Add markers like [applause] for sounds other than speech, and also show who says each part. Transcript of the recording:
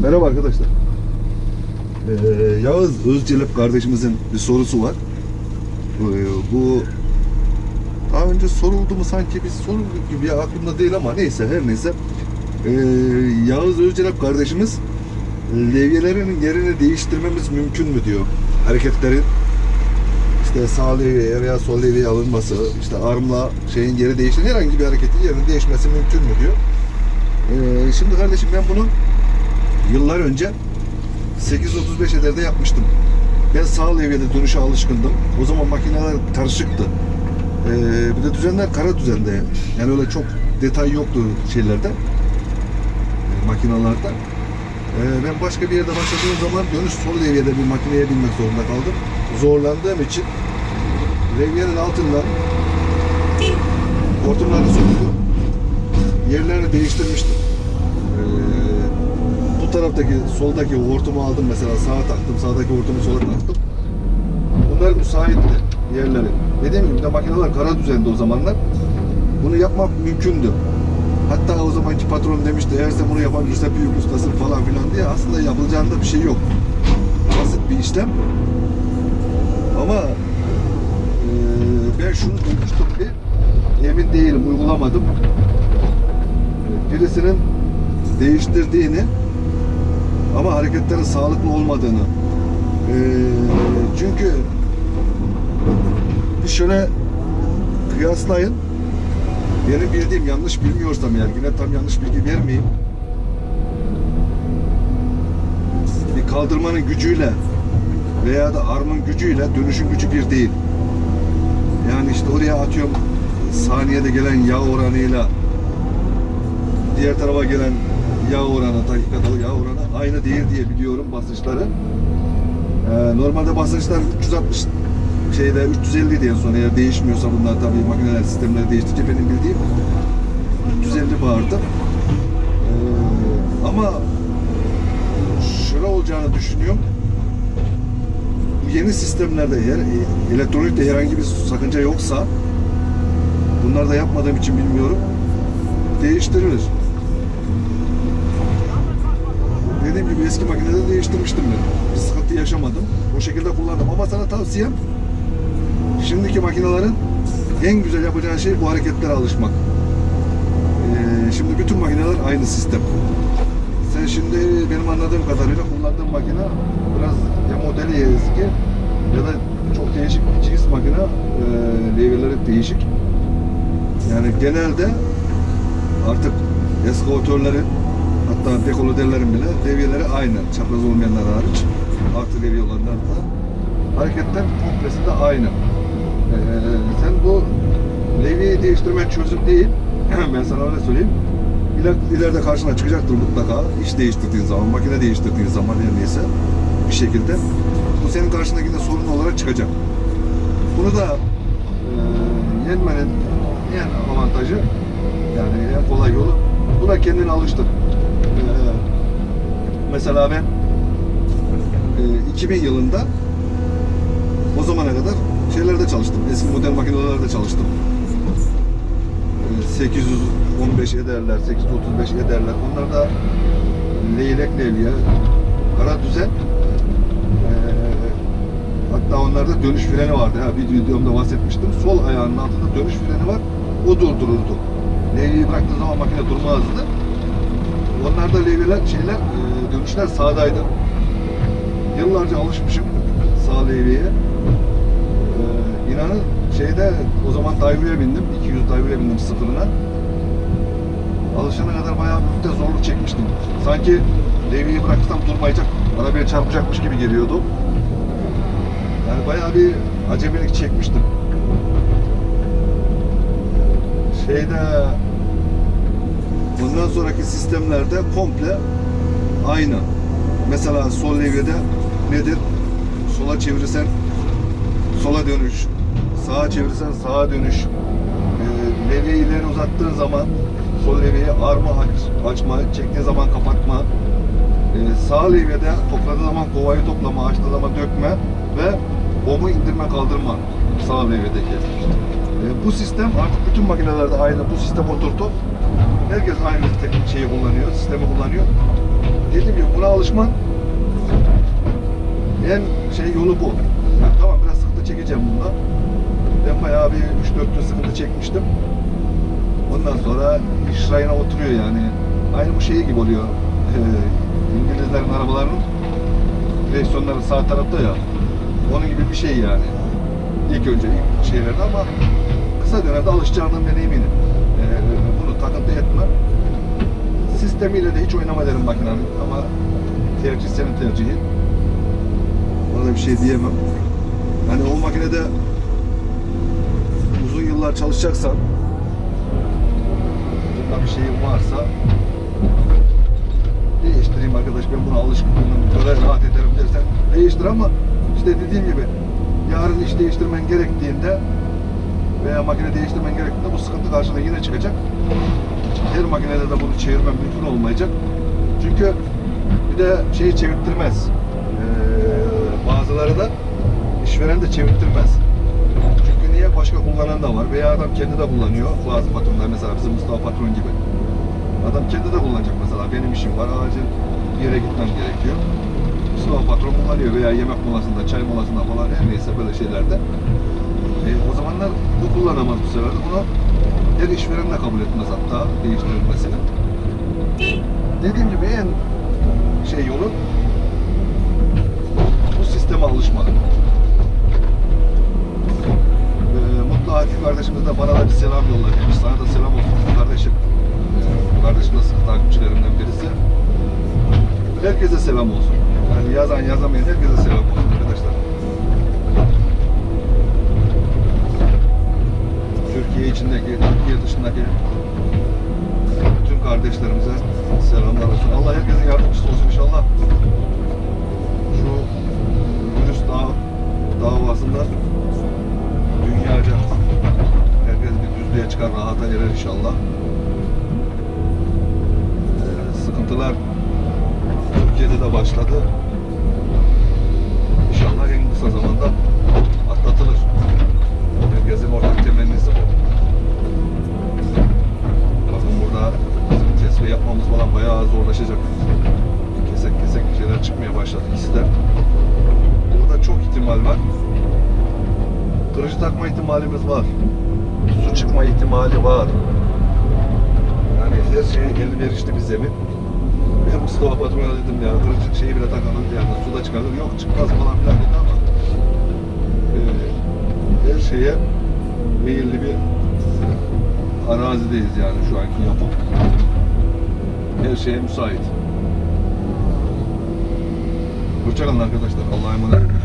Speaker 1: Merhaba arkadaşlar. Ee, Yağız Özcelep kardeşimizin bir sorusu var. Ee, bu daha önce soruldu mu sanki bir soruldu gibi ya aklımda değil ama neyse her neyse. Ee, Yağız Özcelep kardeşimiz levyelerinin yerini değiştirmemiz mümkün mü diyor. Hareketlerin işte sağ levyeye veya sol levyeye alınması, işte armla şeyin yeri değiştiren herhangi bir hareketin yerinin değişmesi mümkün mü diyor. Ee, şimdi kardeşim ben bunu yıllar önce 835 ederde yapmıştım. Ben sağ levyede dönüşe alışkındım. O zaman makineler karışıktı. Ee, bir de düzenler kara düzende. Yani öyle çok detay yoktu şeylerde. e, makinalarda. Ee, ben başka bir yerde başladığım zaman dönüş sol levyede bir makineye binmek zorunda kaldım. Zorlandığım için levyenin altından hortumları söktüm. Yerlerini değiştirmiştim. Taraftaki soldaki hortumu aldım mesela sağa taktım. Sağdaki hortumu sola taktım. Bunlar müsaitti yerleri. Dediğim gibi de makineler kara düzende o zamanlar. Bunu yapmak mümkündü. Hatta o zamanki patron demişti eğer sen bunu yapabilirse büyük ustasın falan filan diye aslında yapılacağında bir şey yok. Basit bir işlem. Ama eee, ben şunu duymuştum ki emin değilim uygulamadım. Birisinin değiştirdiğini ama hareketlerin sağlıklı olmadığını eee, çünkü şöyle kıyaslayın benim bildiğim yanlış bilmiyorsam eğer yine tam yanlış bilgi vermeyeyim. Bir kaldırmanın gücüyle veya da armın gücüyle dönüşün gücü bir değil. Yani işte oraya atıyorum saniyede gelen yağ oranıyla diğer tarafa gelen yağ oranı, dakikada yağ oranı aynı değil diye biliyorum basınçları. Ee, normalde basınçlar 360 şeyde 350 diye son eğer değişmiyorsa bunlar tabii makineler sistemleri değiştikçe benim bildiğim 350 vardı. Ee, ama şöyle olacağını düşünüyorum. Yeni sistemlerde eğer e, elektronikte herhangi bir sakınca yoksa bunları da yapmadığım için bilmiyorum değiştirilir. Dediğim gibi eski makinede değiştirmiştim ben. Bir sıkıntı yaşamadım. O şekilde kullandım. Ama sana tavsiyem şimdiki makinelerin en güzel yapacağı şey bu hareketlere alışmak. Ee, şimdi bütün makineler aynı sistem. Sen şimdi benim anladığım kadarıyla kullandığın makine biraz ya modeli eski ya da çok değişik bir cins makine e, levyeleri değişik. Yani genelde artık eskavatörlerin hatta dekoloderlerin bile levyeleri aynı. Çapraz olmayanlar hariç. Artı levye olanlar da. Hareketler komplesi de aynı. Ee, sen bu levyeyi değiştirmen çözüm değil. [clears throat] ben sana öyle söyleyeyim. İler- İleride karşına çıkacaktır mutlaka. İş değiştirdiğin zaman, makine değiştirdiğin zaman her neyse bir şekilde. Bu senin karşındakinde sorun olarak çıkacak. Bunu da e, yenmenin en avantajı yani en kolay yolu buna kendini alıştır. E, mesela ben e, 2000 yılında o zamana kadar şeylerde çalıştım. Eski model makinelerde çalıştım. E, 815 ederler, 835 ederler. Onlar da leylek levye, kara düzen. E, hatta onlarda dönüş freni vardı. Ha, bir videomda bahsetmiştim. Sol ayağının altında dönüş freni var. O durdururdu. Levyeyi bıraktığı zaman makine durmazdı. Onlarda levyeler, şeyler, e, dönüşler sağdaydı. Yıllarca alışmışım sağ levyeye. Ee, inanın şeyde o zaman Daivo'ya bindim. 200 Daivo'ya bindim sıfırına. Alışana kadar bayağı bir de zorluk çekmiştim. Sanki levyeyi bıraksam durmayacak, arabaya çarpacakmış gibi geliyordu. Yani bayağı bir acemilik çekmiştim. Şeyde bundan sonraki sistemlerde komple aynı. Mesela sol levyede nedir? Sola çevirirsen sola dönüş, sağa çevirirsen sağa dönüş. Ee, levyeyi ileri uzattığın zaman sol levyeyi arma aç, açma, çektiğin zaman kapatma. Ee, sağ levyede topladığı zaman kovayı toplama, açtığı zaman dökme ve bomu indirme kaldırma sağ levyedeki. Ee, bu sistem artık bütün makinelerde aynı bu sistem oturdu. Herkes aynı şeyi kullanıyor, sistemi kullanıyor. Gibi bunu buna alışman en şey yolu bu. Yani tamam biraz sıkıntı çekeceğim bunda. Ben bayağı bir 3-4 gün sıkıntı çekmiştim. Ondan sonra iş rayına oturuyor yani. Aynı bu şey gibi oluyor. Ee, İngilizlerin arabalarının direksiyonları sağ tarafta ya. Onun gibi bir şey yani. İlk önce ilk şeylerde ama kısa dönemde alışacağından ben eminim. Ee, bunu takıntı etme. Sistemiyle de hiç oynama derim makinenin ama tercih senin tercihin. Ona bir şey diyemem. Hani o makinede uzun yıllar çalışacaksan bunda bir şeyin varsa değiştireyim arkadaş ben buna alışkınım böyle rahat ederim dersen değiştir ama işte dediğim gibi yarın iş değiştirmen gerektiğinde veya makine değiştirmen gerektiğinde bu sıkıntı karşına yine çıkacak. Her makinede de bunu çevirmen mümkün olmayacak. Çünkü bir de şeyi çevirttirmez. Ee, bazıları da işveren de çevirttirmez. Çünkü niye? Başka kullanan da var. Veya adam kendi de kullanıyor. Bazı patronlar mesela bizim Mustafa patron gibi. Adam kendi de kullanacak mesela. Benim işim var. Acil bir yere gitmem gerekiyor. Mustafa patron kullanıyor veya yemek molasında, çay molasında falan her neyse böyle şeylerde. E, o zamanlar bu kullanamaz bu sefer. Bunu her işveren de kabul etmez hatta değiştirilmesini. Dediğim gibi en şey yolu bu sisteme alışmak. Ee, Mutlu Akif kardeşimiz de bana da bir selam yolladı. demiş. Sana da selam olsun kardeşim. Ee, Kardeşim de takipçilerimden birisi. Herkese selam olsun. Yani yazan yazamayan herkese Dışındaki bütün kardeşlerimize selamlar olsun. Allah herkesin yardımcısı olsun inşallah. Şu virüs dav davasında dünyaca herkes bir düzlüğe çıkar, rahata erer inşallah. Ee, sıkıntılar Türkiye'de de başladı. İnşallah en kısa zamanda atlatılır. İhtimalimiz var. Su çıkma ihtimali var. Yani her şeye elverişli bir zemin. Ben Mustafa patrona dedim ya kırıcı şeyi bile takalım yani suda çıkarır. Yok çıkmaz falan filan dedi ama e, her şeye meyilli bir arazideyiz yani şu anki yapım. Her şeye müsait. Hoşçakalın arkadaşlar. Allah'a emanet olun.